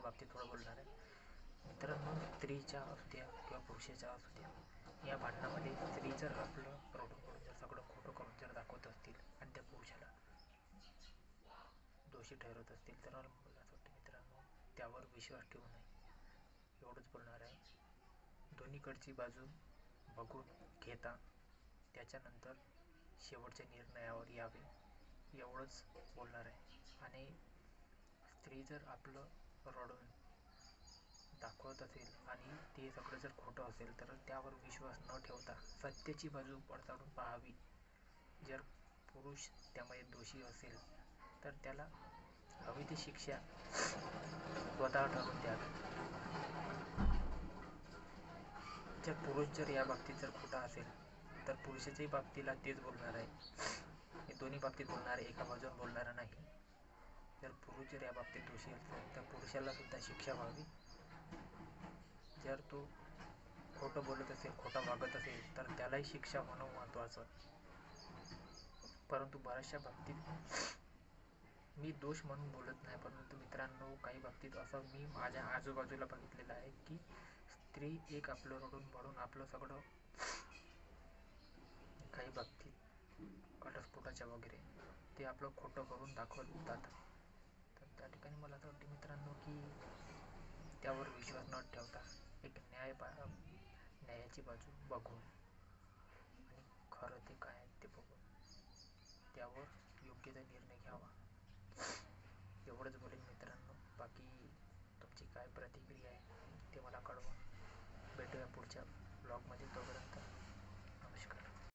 बाबतीत थोडं बोलणार आहे. मित्रांनो स्त्रीच्या असू द्या किंवा पुरुषाच्या असू द्या या भांडणामध्ये स्त्री जर आपलं प्रौढ करून जर सगळं खोटं करून जर दाखवत असतील आणि त्या पुरुषाला दोषी ठरवत असतील तर मला असं वाटतं मित्रांनो त्यावर विश्वास ठेवू नये. एवढंच बोलणार आहे. दोन्हीकडची बाजू बघून घेता त्याच्यानंतर शेवटच्या निर्णयावर यावे एवढंच बोलणार आहे. आणि स्त्री जर आपलं रडून दाखवत असेल आणि ते सगळं जर खोटं असेल तर त्यावर विश्वास न ठेवता सत्याची बाजू पडताळून पाहावी. जर पुरुष त्यामध्ये दोषी असेल तर त्याला हवी ती शिक्षा स्वतः ठरवून द्यावी. जर पुरुष जर या बाबतीत जर खोटा असेल तर पुरुषाच्याही बाबतीला तेच बोलणार आहे. हे दोन्ही बाबतीत बोलणार एका बाजूला बोलणारा नाही. जर पुरुष जर या बाबतीत दोषी असेल तर पुरुषाला सुद्धा शिक्षा व्हावी. जर तो खोटं बोलत असेल खोटं वागत असेल तर त्यालाही शिक्षा होणं महत्त्वाचं. परंतु बऱ्याचशा बाबतीत मी दोष म्हणून बोलत नाही परंतु मित्रांनो काही बाबतीत असं मी माझ्या आजूबाजूला बघितलेलं आहे की स्त्री एक आपलं रडून म्हणून आपलं सगळं काही बाबतीत घटस्फोटाच्या वगैरे ते आपलं खोटं करून दाखवतात. होतात ठिकाणी मला असं वाटते मित्रांनो की त्यावर विश्वास न ठेवता एक न्याय पा न्यायाची बाजू बघून आणि खरं ते काय ते बघून त्यावर योग्य ते निर्णय घ्यावा. एवढंच बोलेन मित्रांनो. बाकी तुमची काय प्रतिक्रिया आहे ते मला कळवा. भेटूया पुढच्या ब्लॉगमध्ये तोपर्यंत.